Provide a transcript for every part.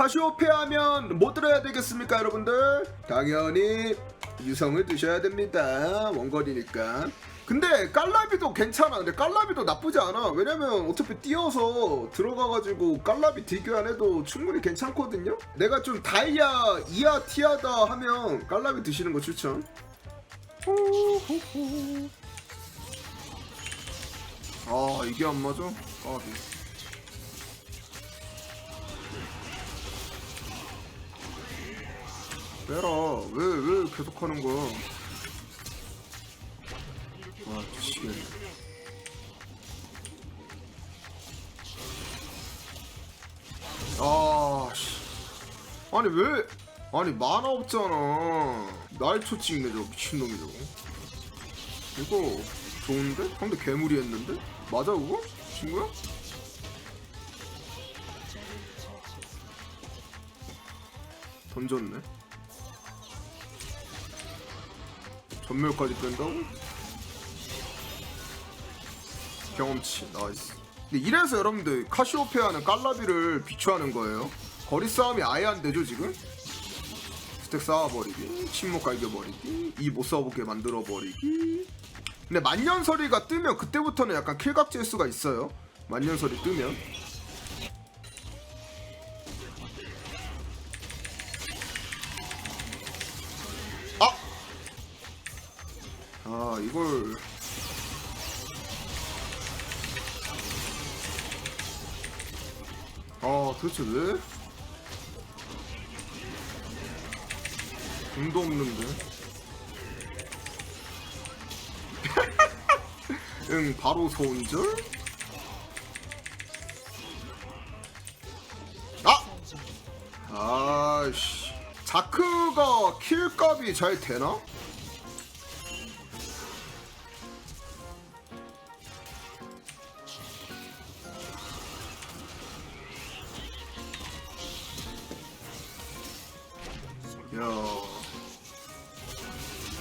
카시오페아 하면 뭐 들어야 되겠습니까 여러분들? 당연히 유성을 드셔야 됩니다. 원거리니까. 근데 깔라비도 괜찮아. 근데 깔라비도 나쁘지 않아. 왜냐면 어차피 뛰어서 들어가가지고 깔라비 딜교 안 해도 충분히 괜찮거든요? 내가 좀 다이아 이하 티하다 하면 깔라비 드시는 거 추천. 아 이게 안 맞아? 까비 빼라. 왜왜 계속 하는 거야? 와 미치겠네 아씨. 아니 왜? 아니 만화 없잖아. 날초 찍네 저 미친놈이 저거. 이거 좋은데? 상대 괴물이 했는데? 맞아 그거? 친구야? 던졌네 전멸까지 뺀다고? 경험치 나이스. 근데 이래서 여러분들 카시오페아는 깔라비를 비추하는 거예요? 거리 싸움이 아예 안 되죠 지금? 스택 쌓아버리기 침묵 갈겨버리기 이 못 싸워보게 만들어버리기. 근데 만년설이가 뜨면 그때부터는 약간 킬각질 수가 있어요. 만년설이 뜨면 아 도대체 왜? 돈도 없는데 응 바로 소운절 아! 아이씨 자크가 킬값이 잘 되나?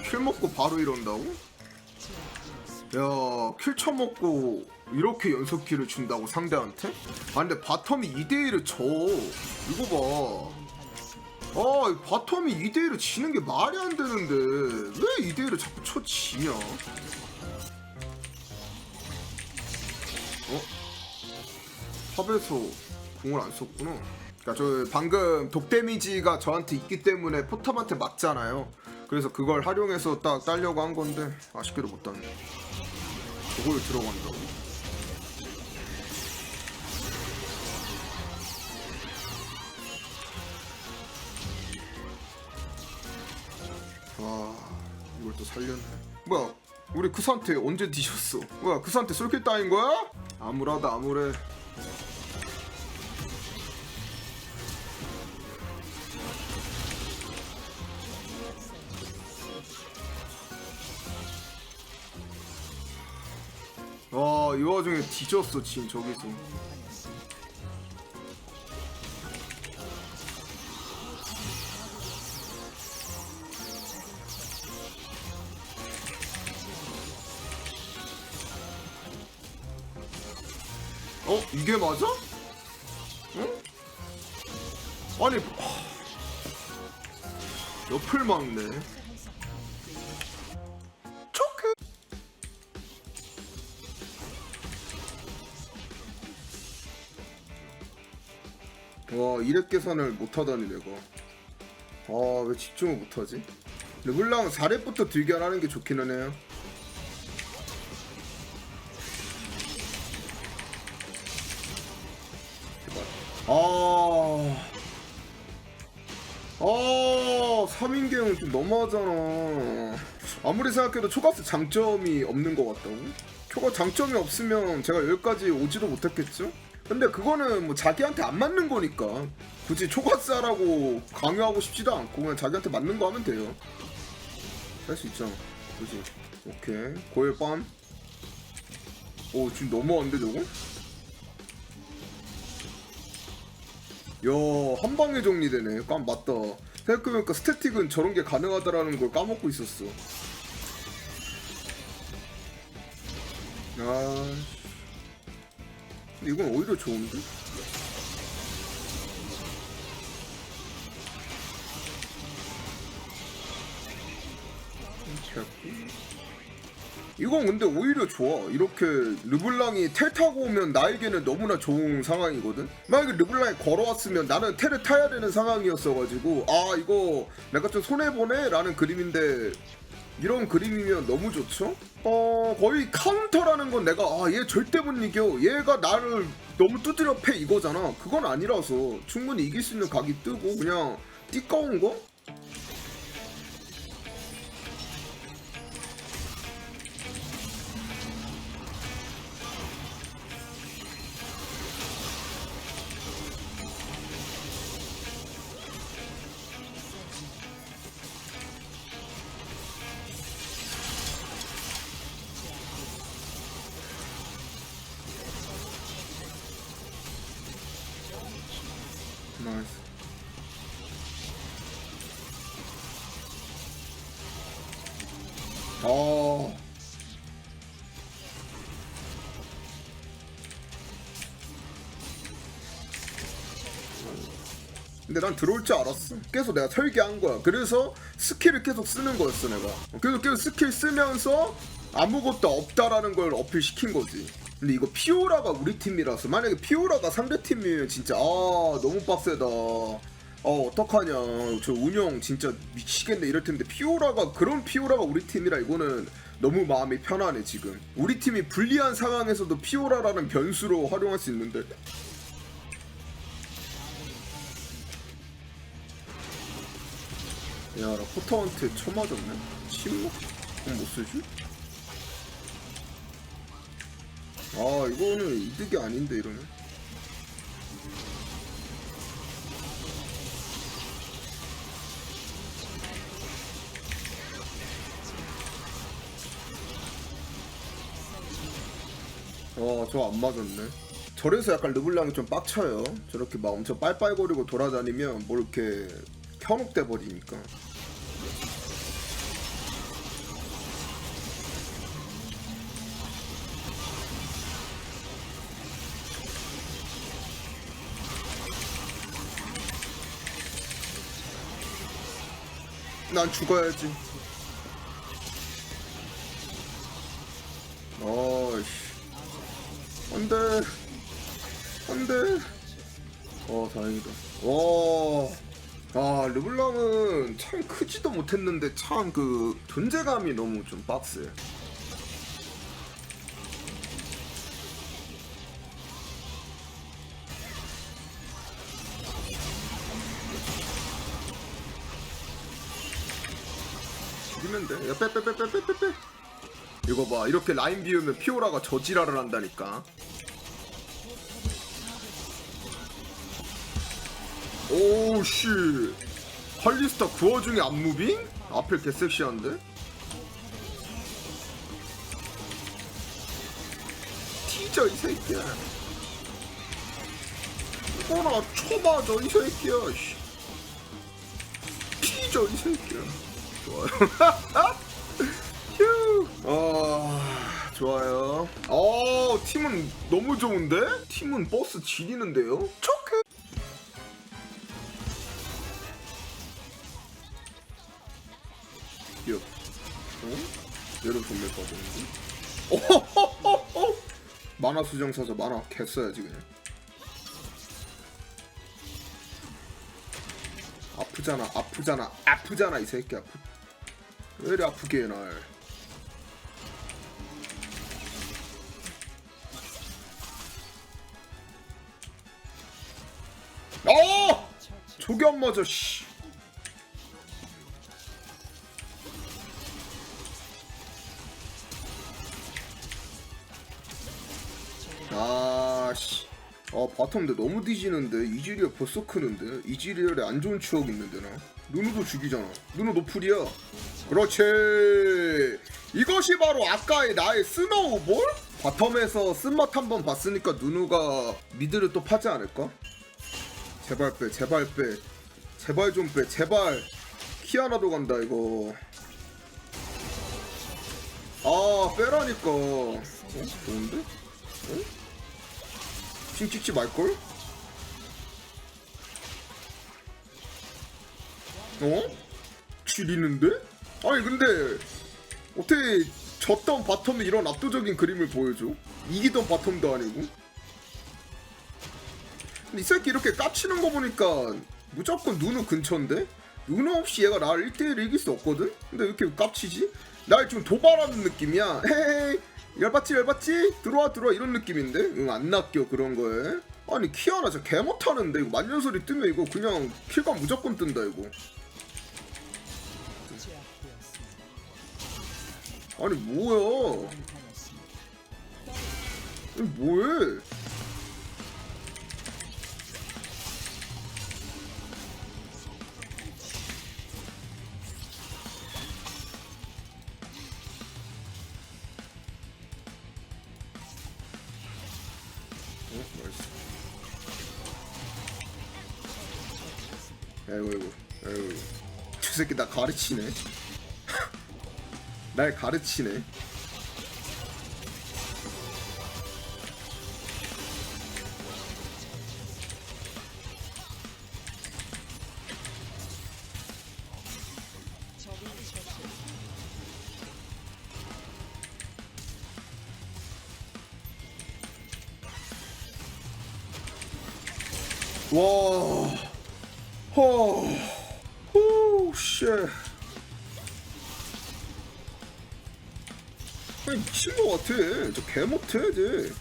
킬 먹고 바로 이런다고? 야, 킬 쳐먹고 이렇게 연속 킬을 준다고 상대한테? 아 근데 바텀이 2대1을 져. 이거 봐. 아, 바텀이 2대1을 지는 게 말이 안 되는데 왜 2대1을 자꾸 쳐 지냐? 어? 탑에서 공을 안 썼구나. 그러니까 저 방금 독 데미지가 저한테 있기 때문에 포탑한테 맞잖아요. 그래서 그걸 활용해서 딱 따려고 한 건데 아쉽게도 못 땄네. 저걸 들어간다고. 아 이걸 또 살렸네. 뭐야? 우리 그사한테 언제 뒤졌어? 뭐야 그사한테 쏠킬 따인 거야? 아무라다 아무래. 뒤졌어, 진 저기서. 어? 이게 맞아? 응? 아니, 하... 옆을 막네. 와 이랩 계산을 못하다니 내가 아왜 집중을 못하지? 르블랑 4랩부터 들결하는 게 좋기는 해요 제발 아... 아... 3인계는 좀 너무하잖아 아무리 생각해도 초가스 장점이 없는 것 같다고? 초가 장점이 없으면 제가 여기까지 오지도 못했겠죠? 근데 그거는 뭐 자기한테 안 맞는 거니까 굳이 초가스하라고 강요하고 싶지도 않고 그냥 자기한테 맞는 거 하면 돼요 할 수 있잖아 그지 오케이 고일 빰 오, 지금 너무한데 저거? 야, 한 방에 정리되네. 깜 맞다. 생각해보니까 스태틱은 저런 게 가능하다라는 걸 까먹고 있었어. 아, 이건 오히려 좋은데? 이건 근데 오히려 좋아. 이렇게 르블랑이 텔 타고 오면 나에게는 너무나 좋은 상황이거든. 만약에 르블랑이 걸어왔으면 나는 텔을 타야 되는 상황이었어가지고 아 이거 내가 좀 손해보네? 라는 그림인데 이런 그림이면 너무 좋죠. 어 거의 카운터라는 건 내가 아 얘 절대 못 이겨. 얘가 나를 너무 두드려 패 이거잖아. 그건 아니라서 충분히 이길 수 있는 각이 뜨고 그냥 띠꺼운 거. 어. 근데 난 들어올 줄 알았어. 계속 내가 설계한 거야. 그래서 스킬을 계속 쓰는 거였어, 내가. 계속 계속 스킬 쓰면서 아무것도 없다라는 걸 어필시킨 거지. 근데 이거 피오라가 우리 팀이라서 만약에 피오라가 상대 팀이면 진짜 아 너무 빡세다. 어 어떡하냐 저 운영 진짜 미치겠네 이럴 텐데 피오라가 그런 피오라가 우리 팀이라 이거는 너무 마음이 편하네 지금 우리 팀이 불리한 상황에서도 피오라라는 변수로 활용할 수 있는데 야나 포터한테 쳐맞았네 침묵? 그럼 못 쓰지? 아 이거는 이득이 아닌데 이러면 어, 저안 맞았네. 저래서 약간 르블랑이 좀 빡쳐요. 저렇게 막 엄청 빨빨거리고 돌아다니면 뭐 이렇게 현혹돼 버리니까. 난 죽어야지. 어이씨. 안 돼. 안 돼. 어 다행이다. 와 아 르블랑은 참 크지도 못했는데 참 그 존재감이 너무 좀 빡세 돼. 야, 빼, 빼, 빼, 빼, 빼, 빼, 빼. 이거 봐. 이렇게 라인 비우면 피오라가 저지랄을 한다니까. 오우, 씨. 할리스타 그 와중에 안무빙? 앞에 개 섹시한데? 티저, 이 새끼야. 이거나 쳐맞아, 이 새끼야, 씨. 티저, 이 새끼야. 좋아요. 휴. 아, 좋아요. 어, 팀은 너무 좋은데? 팀은 버스 지리는데요? 초크. 귀엽. 어? 얘를 빠졌는데? 오호호호호! 만화 수정 사서 만화 개 써야지 그냥. 아프잖아, 아프잖아, 아프잖아 이 새끼 아프. 왜 이리 아프게 해 날. 어! 저게 안 맞아, 씨. 아, 씨. 아, 바텀인데 너무 뒤지는데 이즈리얼 벌써 크는데 이즈리얼에 안 좋은 추억 있는데 나 누누도 죽이잖아 누누 노플이야 그렇지 이것이 바로 아까의 나의 스노우볼? 바텀에서 쓴맛 한번 봤으니까 누누가 미드를 또 파지 않을까? 제발 빼 제발 빼 제발 좀 빼 제발 키아나도 간다 이거 아 빼라니까 어? 좋은데? 어? 핑 찍지 말걸? 어? 지리는데? 아니 근데 어떻게 졌던 바텀에 이런 압도적인 그림을 보여줘? 이기던 바텀도 아니고. 근데 이 새끼 이렇게 까치는 거 보니까 무조건 누누 근처인데? 누누 없이 얘가 나를 1대1 이길 수 없거든? 근데 왜 이렇게 깝치지? 날 좀 도발하는 느낌이야. 헤헤 열받지 열받지? 들어와 들어와 이런 느낌인데? 응안 낚여 그런 거에. 아니 키아나 진짜 개 못하는데 이거 만년설이 뜨면 이거 그냥 킬감 무조건 뜬다 이거. 아니 뭐야? 아니 뭐해? 아이고 아이고. 아이고 저 새끼 나 가르치네. 날 가르치네. 와, 허, 후, 쉣. 아니 미친 거 같아. 저 개 못해, 쟤.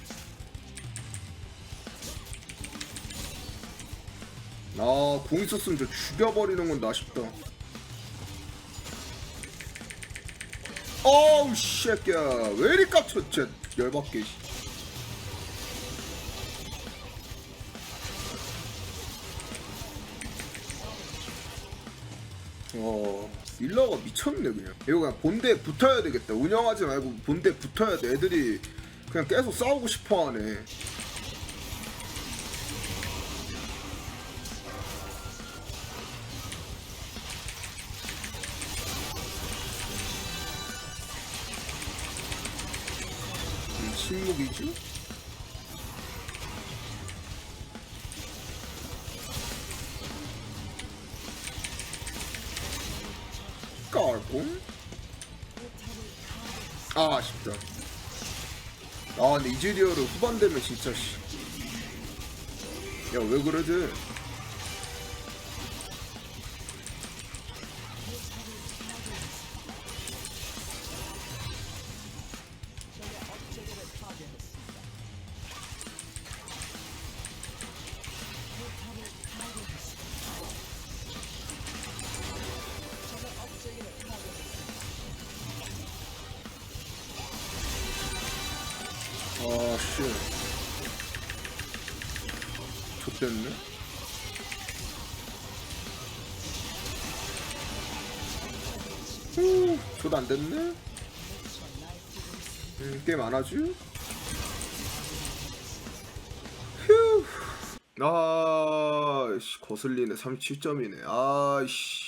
아, 공 있었으면 저 죽여버리는 건나 싶다. 어우, 새끼야. 왜 이리 깝쳐, 진짜. 열받게, 씨. 어. 밀러가 미쳤네 그냥. 이거 그냥 본대 붙어야 되겠다. 운영하지 말고 본대 붙어야 돼. 애들이 그냥 계속 싸우고 싶어하네. 음, 침묵이지? 깔고 아 아쉽다. 아 근데 이즈리어를 후반 되면 진짜 씨 야왜 그러지 좆됐네 후, 좆 안됐네? 음, 게임 안 하지? 휴. 아 씨 거슬리네. 37점이네. 아이씨